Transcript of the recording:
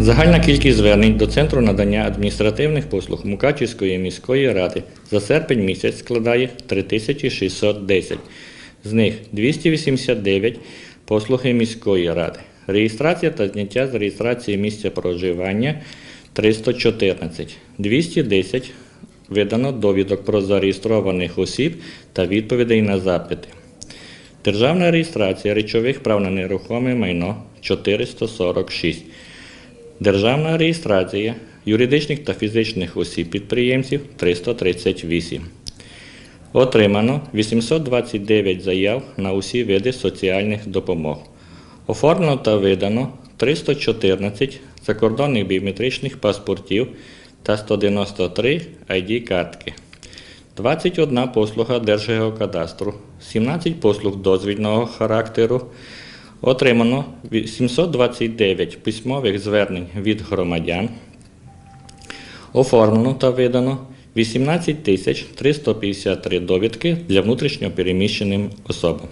Загальна кількість звернень до Центру надання адміністративних послуг Мукачівської міської ради за серпень місяць складає 3610. З них 289 послуги міської ради. Реєстрація та зняття з реєстрації місця проживання 314. 210 видано довідок про зареєстрованих осіб та відповідей на запити. Державна реєстрація речових прав на нерухоме майно 446. Державна реєстрація юридичних та фізичних осіб підприємців 338. Отримано 829 заяв на усі види соціальних допомог. Оформлено та видано 314 закордонних біометричних паспортів та 193 ID-картки. 21 послуга Держгеокадастру, 17 послуг дозвільного характеру. Отримано 729 письмових звернень від громадян. Оформлено та видано 18 353 довідки для внутрішньо переміщеним особам.